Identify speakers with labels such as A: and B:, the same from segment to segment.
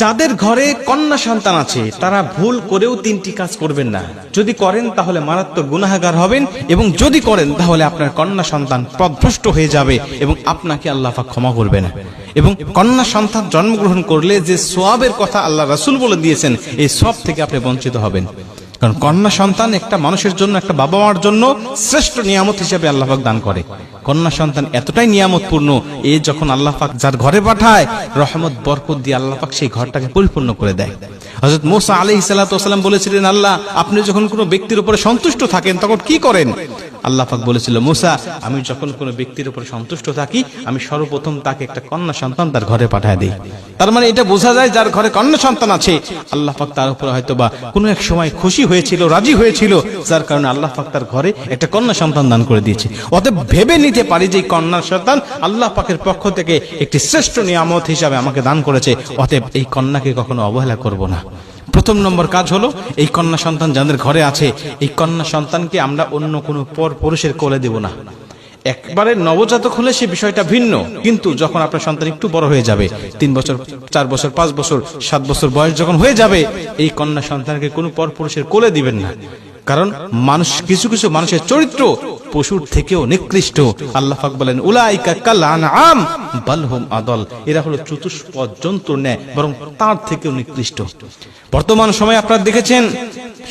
A: যাদের ঘরে কন্যা সন্তান আছে, তারা ভুল করেও তিনটি কাজ করবেন না। যদি করেন, তাহলে মারাত্মক গুনাহাগার হবেন এবং যদি করেন, তাহলে আপনার কন্যা সন্তান পদভ্রষ্ট হয়ে যাবে এবং আপনাকে আল্লাহ ক্ষমা করবে না এবং কন্যা সন্তান জন্মগ্রহণ করলে যে সোয়াবের কথা আল্লাহ রাসুল বলে দিয়েছেন, এই সব থেকে আপনি বঞ্চিত হবেন। কারণ কন্যা সন্তান একটা মানুষের জন্য, একটা বাবা মার জন্য শ্রেষ্ঠ নিয়ামত হিসেবে আল্লাহাক দান করে। কন্যা সন্তান এতটাই নিয়ামতপূর্ণ, এ যখন আল্লাহ পাক যার ঘরে পাঠায়, রহমত, বরকত দিয়ে আল্লাহ পাক সেই ঘরটাকে পরিপূর্ণ করে দেয়। হযরত মোসা আলি সালাম বলেছিলেন, আল্লাহ, আপনি যখন কোনো ব্যক্তির উপরে সন্তুষ্ট থাকেন, তখন কি করেন? আল্লাহ পাক বলেছিল, মোসা, আমি যখন কোনো ব্যক্তির উপরে সন্তুষ্ট থাকি, আমি সর্বপ্রথম তাকে একটা কন্যা সন্তান তার ঘরে পাঠায় দিই। তার মানে এটা বোঝা যায় যার ঘরে কন্যা সন্তান আছে। আল্লাহ পাক তার উপরে হয়তো বা কোনো এক সময় খুশি হয়েছিল, রাজি হয়েছিল, যার কারণে আল্লাহ পাক তার ঘরে একটা কন্যা সন্তান দান করে দিয়েছে। অতএব ভেবে নিতে পারি যে কন্যা সন্তান আল্লাহ পাকের পক্ষ থেকে একটি শ্রেষ্ঠ নিয়ামত হিসাবে আমাকে দান করেছে, অতএব এই কন্যাকে কখনো অবহেলা করব না। প্রথম নম্বর কাজ হলো, এই কন্যা সন্তান যাদের ঘরে আছে, এই কন্যা সন্তানকে আমরা অন্য কোনো পর পুরুষের কোলে দেব না। একবারে নবজাতক হলে সে বিষয়টা ভিন্ন। কিন্তু যখন আপনার সন্তান একটু বড় হয়ে যাবে, তিন বছর, চার বছর, পাঁচ বছর, সাত বছর বয়স যখন হয়ে যাবে, এই কন্যা সন্তানকে কোনো পর পুরুষের কোলে দিবেন না। কারণ মানুষ, কিছু কিছু মানুষের চরিত্র পশুর থেকেও নিকৃষ্ট। আল্লাহ বলেন, উলাইকা কাল আনআম আদল। এরা হলো চতুষ্পদ, জন্তুর বরং তার থেকেও নিকৃষ্ট। বর্তমান সময়ে আপনারা দেখেছেন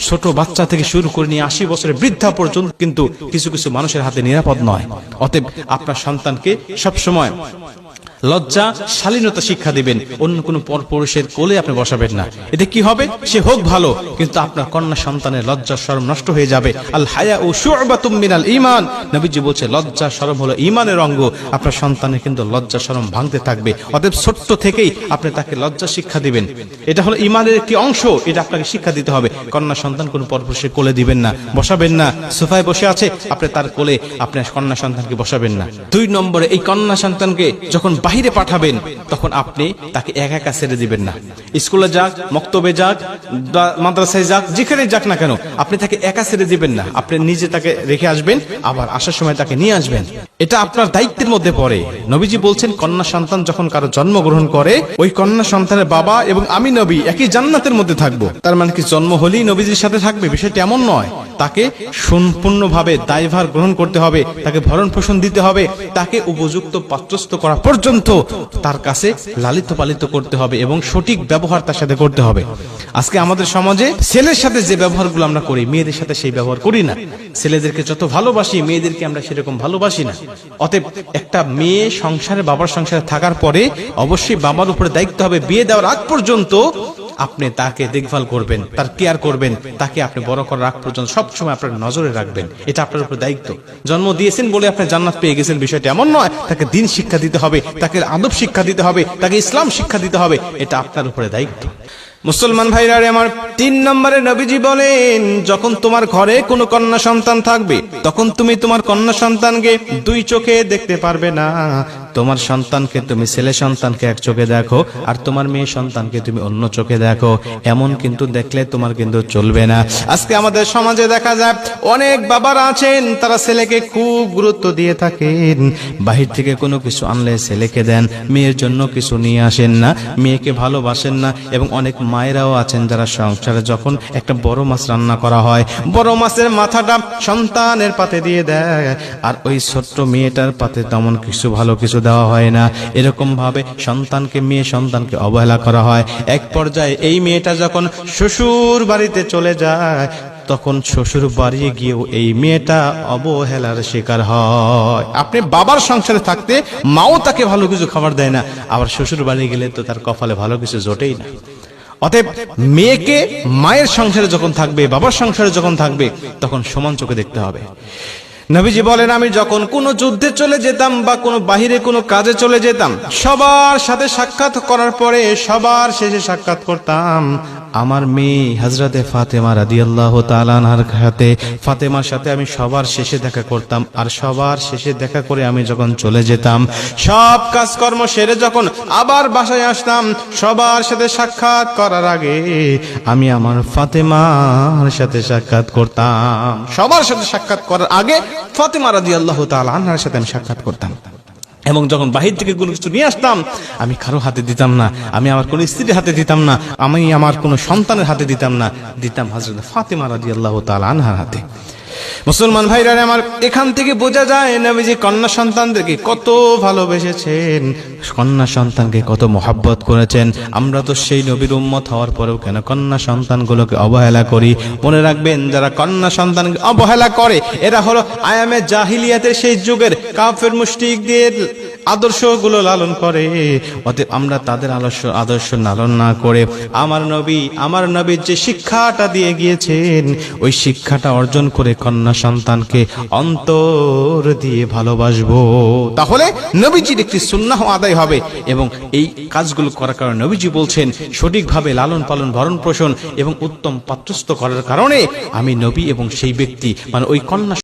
A: ছোট বাচ্চা থেকে শুরু করে নিয়ে আশি বছরের বৃদ্ধা পর্যন্ত কিন্তু কিছু কিছু মানুষের হাতে নিরাপদ নয়। অতএব আপনার সন্তানকে সব সময় লজ্জা, শালীনতা শিক্ষা দিবেন। অন্য কোনো পরপুরুষের কোলে আপনি বসাবেন না। এতে কি হবে? সে হোক ভালো, কিন্তু আপনার কন্যা সন্তানের লজ্জা শরম নষ্ট হয়ে যাবে। আল হায়া ও শুআবাতুম মিনাল ঈমান। নবীজি বলছে লজ্জা শরম হলো ঈমানের অঙ্গ। আপনার সন্তানের কিন্তু লজ্জা শরম ভাঙতে থাকবে। অতএব ছোট্ট থেকেই আপনি তাকে লজ্জা শিক্ষা দিবেন। এটা হলো ইমানের একটি অংশ। এটা আপনাকে শিক্ষা দিতে হবে। কন্যা সন্তান কোনো পরপুরুষের কোলে দিবেন না, বসাবেন না। সোফায় বসে আছে, আপনি তার কোলে আপনার কন্যা সন্তানকে বসাবেন না। দুই নম্বরে, এই কন্যা সন্তানকে যখন বাহিরে পাঠাবেন, তখন আপনি তাকে একা একা ছেড়ে দিবেন না। স্কুলে যাক, মক্তবে যাক মাদ্রাসায় যাক যেখানে যাক না কেন, আপনি তাকে একা ছেড়ে দিবেন না। আপনি নিজে তাকে রেখে আসবেন, আবার আসার সময় তাকে নিয়ে আসবেন। এটা আপনার দায়িত্বের মধ্যে পড়ে। নবীজি বলছেন, কন্যা সন্তান যখন কারও জন্মগ্রহণ করে, ওই কন্যা সন্তানের বাবা এবং আমি নবী একই জান্নাতের মধ্যে থাকব। তার মানে কি, জন্ম হলেই নবীজির সাথে থাকবে? বিষয়টি এমন নয়। তাকে সম্পূর্ণভাবে দায়ভার গ্রহণ করতে হবে, তাকে ভরণ পোষণ দিতে হবে, তাকে উপযুক্ত পাত্রস্থ করা পর্যন্ত তার কাছে লালিত পালিত করতে হবে এবং সঠিক ব্যবহার তার সাথে করতে হবে। আজকে আমাদের সমাজে ছেলের সাথে যে ব্যবহারগুলো আমরা করি, মেয়েদের সাথে সেই ব্যবহার করি না। ছেলেদেরকে যত ভালোবাসি, মেয়েদেরকে আমরা সেরকম ভালোবাসি না। অতএব একটা মেয়ে সংসারে, বাবার সংসারে থাকার পরে অবশ্যই বাবার উপরে দায়িত্ব হবে। বিয়ে দেওয়ার আগ পর্যন্ত আপনি তাকে দেখভাল করবেন, তার কেয়ার করবেন, তাকে আপনি বড় করার রাখ পর্যন্ত সবসময় আপনার নজরে রাখবেন। এটা আপনার উপর দায়িত্ব। জন্ম দিয়েছেন বলে আপনি জান্নাত পেয়ে গেছেন, বিষয়টি এমন নয়। তাকে দিন শিক্ষা দিতে হবে, তাকে আদব শিক্ষা দিতে হবে, তাকে ইসলাম শিক্ষা দিতে হবে, এটা আপনার উপরে দায়িত্ব। মুসলমান ভাইরা আমার তিন নম্বরে নবীজি বলেন, যখন তোমার ঘরে কোনো কন্যা সন্তান থাকবে, তখন তুমি তোমার কন্যা সন্তানকে দুই চোখে দেখতে পারবে না। তোমার সন্তানকে তুমি ছেলে সন্তানকে এক চোখে দেখো, আর তোমার মেয়ে সন্তানকে তুমি অন্য চোখে দেখো। এমন কিন্তু দেখলে তোমার কিন্তু চলবে না। আজকে আমাদের সমাজে দেখা যায়, অনেক বাবারা আছেন, তারা ছেলেকে খুব গুরুত্ব দিয়ে থাকেন। বাহির থেকে কোনো কিছু আনলে ছেলেকে দেন, মেয়ের জন্য কিছু নিয়ে আসেন না, মেয়েকে ভালোবাসেন না, এবং অনেক মায়েরাও আছেন যারা সংসারে যখন একটা বড় মাছ রান্না করা হয়, বড় মাছের মাথাটা সন্তানের পাতে দিয়ে দেয়, আর ওই ছোট্ট মেয়েটার পাতে তেমন কিছু ভালো কিছু দেওয়া হয় না। এরকম ভাবে সন্তানকে মেয়ে সন্তানকে অবহেলা করা হয়। এক পর্যায়ে এই মেয়েটা যখন শ্বশুর বাড়িতে চলে যায়, তখন শ্বশুর বাড়ি গিয়েও এই মেয়েটা অবহেলার শিকার হয়। আপনি বাবার সংসারে থাকতে মাও তাকে ভালো কিছু খাবার দেয় না, আবার শ্বশুর বাড়ি গেলে তো তার কপালে ভালো কিছু জোটেই না। অতএব মেয়েকে মায়ের সংসারে যখন থাকবে, বাবার সংসারে যখন থাকবে, তখন সমান চোখে দেখতে হবে। নবীজি বলেন, আমি যখন কোনো যুদ্ধে চলে যেতাম বা কোনো বাহিরে কোনো কাজে চলে যেতাম, সবার সাথে সাক্ষাৎ করার পরে সবার শেষে সাক্ষাৎ করতাম। আমার মেয়ে হজরতে ফাতেমা রাদি আল্লাহ তালানহার হাতে ফাতেমার সাথে আমি সবার শেষে দেখা করতাম আর সবার শেষে দেখা করে আমি যখন চলে যেতাম, সব কাজকর্ম সেরে যখন আবার বাসায় আসতাম, সবার সাথে সাক্ষাৎ করার আগে আমি আমার ফাতেমার সাথে সাক্ষাৎ করতাম। সবার সাথে সাক্ষাৎ করার আগে ফাতেমা রাদি আল্লাহ তালানহার সাথে আমি সাক্ষাৎ করতাম। এবং যখন বাহির থেকে কোনো কিছু নিয়ে আসতাম, আমি কারও হাতে দিতাম না, আমি আমার কোনো স্ত্রীর হাতে দিতাম না, আমি আমার কোনো সন্তানের হাতে দিতাম না, দিতাম হাজরত ফাতেমা রাজি আল্লাহ তাল আনহার হাতে। মুসলমান ভাইরা আমার এখান থেকে বোঝা যায়, নবীজি কন্যা সন্তানদেরকে কত ভালোবেসেছেন, কন্যা সন্তানকে কত মহাব্বত করেছেন। আমরা তো সেই নবীর উম্মত হওয়ার পরেও কেন কন্যা সন্তানগুলোকে অবহেলা করি? মনে রাখবেন, যারা কন্যা সন্তানকে অবহেলা করে, এরা হলো আয়ামে জাহিলিয়াতের সেই যুগের কাফের মুশরিকদের আদর্শগুলো লালন করে। অতএব আমরা তাদের আদর্শ আদর্শ লালন না করে আমার নবী, আমার নবীর যে শিক্ষাটা দিয়ে গিয়েছেন, ওই শিক্ষাটা অর্জন করে কন্যা সন্তানকে অন্তর দিয়ে ভালোবাসবো। তাহলে নবীজির একটি সুন্নাহ আদায় হবে এবং এই কাজগুলো করার কারণে নবীজি বলছেন, সঠিকভাবে লালন পালন, ভরণ পোষণ এবং উত্তম পাত্রস্থ করার কারণে আমি নবী এবং সেই ব্যক্তি মানে ওই কন্যা